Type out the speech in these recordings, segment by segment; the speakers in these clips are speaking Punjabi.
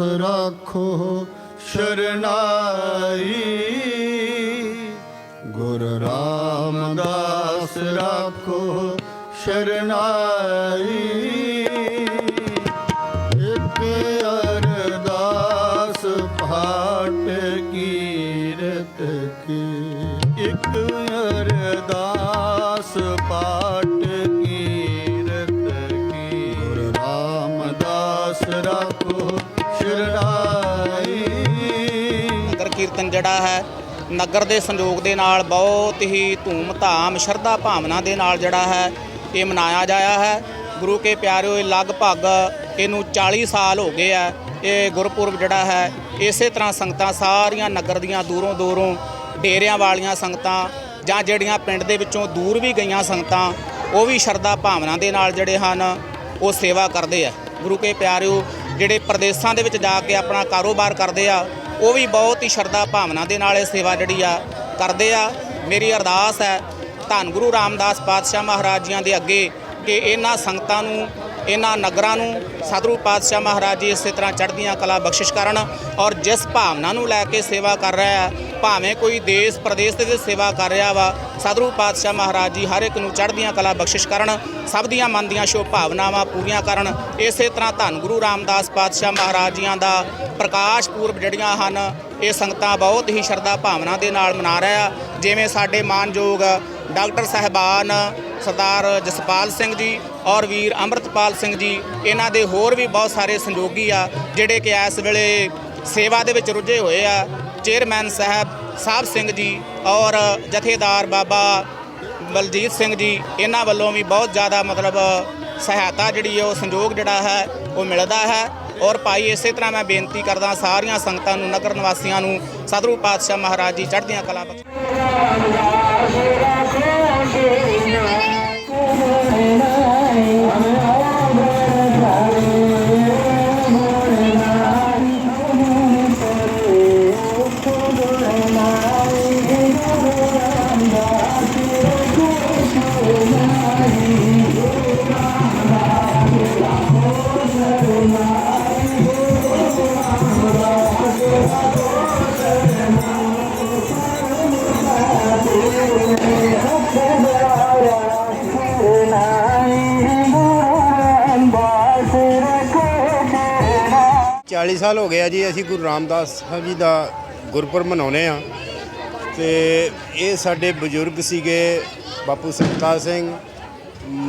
ਰਾਖੋ ਸ਼ਰਨਾਈ। ਗੁਰ ਰਾਮਦਾਸ ਰੱਖੋ ਸ਼ਰਨਾਈ। ਇੱਕ ਅਰਦਾਸ ਭਾਟ ਕੀਰਤ ਕੀ। ਇਕ ਰਾਮਦਾਸ ਰਾਖੋ ਸ਼ਰਨਾਈ ਨਗਰ ਕੀਰਤਨ ਜਿਹੜਾ ਹੈ, ਨਗਰ ਦੇ ਸੰਯੋਗ ਦੇ ਨਾਲ ਬਹੁਤ ਹੀ ਧੂਮ-ਧਾਮ, ਸ਼ਰਧਾ ਭਾਵਨਾ ਦੇ ਨਾਲ ਜਿਹੜਾ ਹੈ, ਇਹ ਮਨਾਇਆ ਜਾਇਆ ਹੈ। ਗੁਰੂ ਕੇ ਪਿਆਰਿਓ, ਇਹ ਲਗਭਗ ਇਹਨੂੰ 40 ਸਾਲ ਹੋ ਗਏ ਆ, ਇਹ ਗੁਰਪੁਰਬ ਜਿਹੜਾ ਹੈ, ਇਸੇ ਤਰ੍ਹਾਂ ਸੰਗਤਾਂ ਸਾਰੀਆਂ ਨਗਰ ਦੀਆਂ ਦੂਰੋਂ ਦੂਰੋਂ ਡੇਰਿਆਂ ਵਾਲੀਆਂ ਸੰਗਤਾਂ ਜਾਂ ਜਿਹੜੀਆਂ ਪਿੰਡ ਦੇ ਵਿੱਚੋਂ ਦੂਰ ਵੀ ਗਈਆਂ ਸੰਗਤਾਂ, ਉਹ ਵੀ ਸ਼ਰਧਾ ਭਾਵਨਾ ਦੇ ਨਾਲ ਜਿਹੜੇ ਹਨ, ਉਹ ਸੇਵਾ ਕਰਦੇ ਆ। ਗੁਰੂ ਕੇ ਪਿਆਰਿਓ, ਜਿਹੜੇ ਪ੍ਰਦੇਸ਼ਾਂ ਦੇ ਵਿੱਚ ਜਾ ਕੇ ਆਪਣਾ ਕਾਰੋਬਾਰ ਕਰਦੇ ਆ, ਉਹ ਵੀ ਬਹੁਤ ਹੀ ਸ਼ਰਧਾ ਭਾਵਨਾ ਦੇ ਨਾਲ ਇਹ ਸੇਵਾ ਜਿਹੜੀ ਆ ਕਰਦੇ ਆ। ਮੇਰੀ ਅਰਦਾਸ ਹੈ, ਧੰਨ ਗੁਰੂ ਰਾਮਦਾਸ ਪਾਤਸ਼ਾਹ ਮਹਾਰਾਜ ਜੀਆਂ ਦੇ ਅੱਗੇ ਕਿ ਇਹਨਾਂ ਸੰਗਤਾਂ ਨੂੰ, ਇਹਨਾਂ ਨਗਰਾਂ ਨੂੰ ਸਤਿਗੁਰੂ ਪਾਤਸ਼ਾਹ ਮਹਾਰਾਜ ਜੀ ਇਸੇ ਤਰ੍ਹਾਂ ਚੜ੍ਹਦੀਆਂ ਕਲਾ ਬਖਸ਼ਿਸ਼ ਕਰਨ ਔਰ ਜਿਸ ਭਾਵਨਾ ਨੂੰ ਲੈ ਕੇ ਸੇਵਾ ਕਰ ਰਿਹਾ ਹੈ ਭਾਵੇਂ ਕੋਈ ਦੇਸ਼ ਪ੍ਰਦੇਸ਼ ਦੇ ਸੇਵਾ ਕਰ ਰਿਹਾ ਵਾ, ਸਤਿਗੁਰੂ ਪਾਤਸ਼ਾਹ ਮਹਾਰਾਜ ਜੀ ਹਰ ਇੱਕ ਨੂੰ ਚੜ੍ਹਦੀਆਂ ਕਲਾ ਬਖਸ਼ਿਸ਼ ਕਰਨ, ਸਭ ਦੀਆਂ ਮਨ ਦੀਆਂ ਸ਼ੁਭ ਭਾਵਨਾਵਾਂ ਪੂਰੀਆਂ ਕਰਨ। ਇਸੇ ਤਰ੍ਹਾਂ ਧੰਨ ਗੁਰੂ ਰਾਮਦਾਸ ਪਾਤਸ਼ਾਹ ਮਹਾਰਾਜ ਜੀਆਂ ਦਾ ਪ੍ਰਕਾਸ਼ ਪੁਰਬ ਜਿਹੜੀਆਂ ਹਨ, ਇਹ ਸੰਗਤਾਂ ਬਹੁਤ ਹੀ ਸ਼ਰਧਾ ਭਾਵਨਾ ਦੇ ਨਾਲ ਮਨਾ ਰਿਹਾ ਜਿਵੇਂ ਸਾਡੇ ਮਾਨਯੋਗ ਡਾਕਟਰ ਸਾਹਿਬਾਨ ਸਰਦਾਰ ਜਸਪਾਲ ਸਿੰਘ ਜੀ ਔਰ ਵੀਰ ਅੰਮ੍ਰਿਤਪਾਲ ਸਿੰਘ ਜੀ, ਇਹਨਾਂ ਦੇ ਹੋਰ ਵੀ ਬਹੁਤ ਸਾਰੇ ਸੰਯੋਗੀ ਆ, ਜਿਹੜੇ ਕਿ ਇਸ ਵੇਲੇ ਸੇਵਾ ਦੇ ਵਿੱਚ ਰੁੱਝੇ ਹੋਏ ਆ। ਚੇਅਰਮੈਨ ਸਾਹਿਬ ਸਾਹਿਬ ਸਿੰਘ ਜੀ ਔਰ ਜਥੇਦਾਰ ਬਾਬਾ ਬਲਜੀਤ ਸਿੰਘ ਜੀ, ਇਹਨਾਂ ਵੱਲੋਂ ਵੀ ਬਹੁਤ ਜ਼ਿਆਦਾ ਮਤਲਬ ਸਹਾਇਤਾ ਜਿਹੜੀ ਉਹ ਸੰਯੋਗ ਜਿਹੜਾ ਹੈ, ਉਹ ਮਿਲਦਾ ਹੈ। ਔਰ ਭਾਈ ਇਸੇ ਤਰ੍ਹਾਂ ਮੈਂ ਬੇਨਤੀ ਕਰਦਾ ਸਾਰੀਆਂ ਸੰਗਤਾਂ ਨੂੰ, ਨਗਰ ਨਿਵਾਸੀਆਂ ਨੂੰ, ਸਤਿਗੁਰੂ ਪਾਤਸ਼ਾਹ ਮਹਾਰਾਜ ਜੀ ਚੜ੍ਹਦੀਆਂ ਕਲਾ ਬਖਸ਼। 40 ਸਾਲ ਹੋ ਗਏ ਆ ਜੀ, ਅਸੀਂ ਗੁਰੂ ਰਾਮਦਾਸ ਸਾਹਿਬ ਜੀ ਦਾ ਗੁਰਪੁਰਬ ਮਨਾਉਨੇ ਆ। ਤੇ ਇਹ ਸਾਡੇ ਬਜ਼ੁਰਗ ਸੀਗੇ, ਬਾਪੂ ਸੰਤਾ ਸਿੰਘ,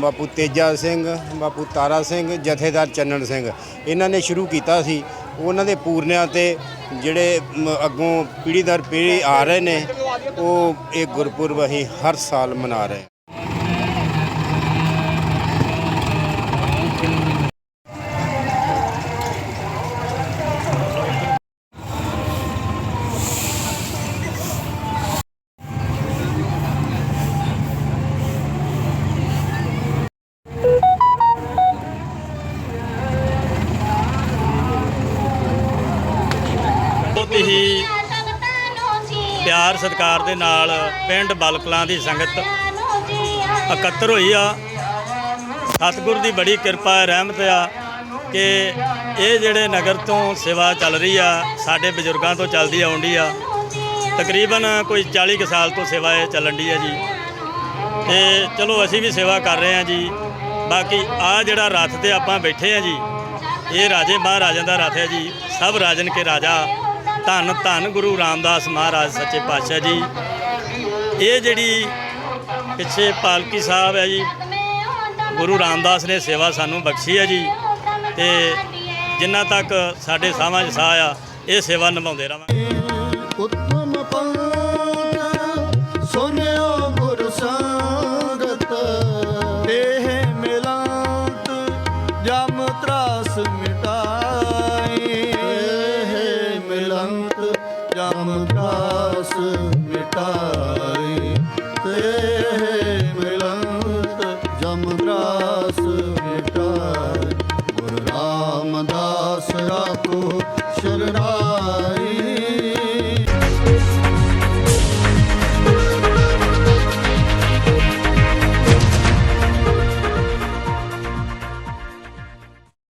ਬਾਪੂ ਤੇਜਾ ਸਿੰਘ, ਬਾਪੂ ਤਾਰਾ ਸਿੰਘ, ਜਥੇਦਾਰ ਚੰਨਣ ਸਿੰਘ। ਇਹਨਾਂ ਨੇ ਸ਼ੁਰੂ ਕੀਤਾ ਸੀ। ਉਹਨਾਂ ਦੇ ਪੂਰਨਿਆਂ ਤੇ ਜਿਹੜੇ ਅੱਗੋਂ ਪੀੜ੍ਹੀ ਦਰ ਪੀੜ੍ਹੀ ਆ ਰਹੇ ਨੇ, ਉਹ ਇਹ ਗੁਰਪੁਰਬ ਅਸੀਂ ਹਰ ਸਾਲ ਮਨਾ ਰਹੇ ਬਹੁਤ ਹੀ ਪਿਆਰ ਸਤਿਕਾਰ ਦੇ ਨਾਲ ਪਿੰਡ ਬਲਕਲਾਂ ਦੀ ਸੰਗਤ ਇਕੱਤਰ ਹੋਈ ਆ। ਸਤਿਗੁਰ ਦੀ ਬੜੀ ਕਿਰਪਾ ਹੈ ਰਹਿਮਤ ਆ ਕਿ ਇਹ ਜਿਹੜੇ ਨਗਰ ਤੋਂ ਸੇਵਾ ਚੱਲ ਰਹੀ ਆ, ਸਾਡੇ ਬਜ਼ੁਰਗਾਂ ਤੋਂ ਚੱਲਦੀ ਆਉਂਦੀ ਆ। ਤਕਰੀਬਨ ਕੋਈ 40 ਕੁ ਸਾਲ ਤੋਂ ਸੇਵਾ ਇਹ ਚੱਲਣ ਦੀ ਆ ਜੀ। ਤੇ ਚਲੋ ਅਸੀਂ ਵੀ ਸੇਵਾ ਕਰ ਰਹੇ ਆ ਜੀ। ਬਾਕੀ ਆ ਜਿਹੜਾ ਰੱਥ ਤੇ ਆਪਾਂ ਬੈਠੇ ਆ ਜੀ, ਇਹ ਰਾਜੇ ਮਹਾਰਾਜਾਂ ਦਾ ਰਥ ਹੈ ਜੀ। ਸਭ ਰਾਜਨ ਕੇ ਰਾਜਾ। ਧੰਨ ਧੰਨ ਗੁਰੂ ਰਾਮਦਾਸ ਮਹਾਰਾਜ ਸੱਚੇ ਪਾਤਸ਼ਾਹ ਜੀ। ਇਹ ਜਿਹੜੀ ਪਿੱਛੇ ਪਾਲਕੀ ਸਾਹਿਬ ਹੈ ਜੀ, ਗੁਰੂ ਰਾਮਦਾਸ ਨੇ ਸੇਵਾ ਸਾਨੂੰ ਬਖਸ਼ੀ ਹੈ ਜੀ। ਤੇ ਜਿੰਨਾ ਤੱਕ ਸਾਡੇ ਸਾਹਾਂ 'ਚ ਸਾਹ ਆ, ਇਹ ਸੇਵਾ ਨਿਭਾਉਂਦੇ ਰਵਾਂਗੇ ਜਮ ਰਾਸ ਗੁਰੂ ਰਾਮਦਾਸ ਰਾਖੋ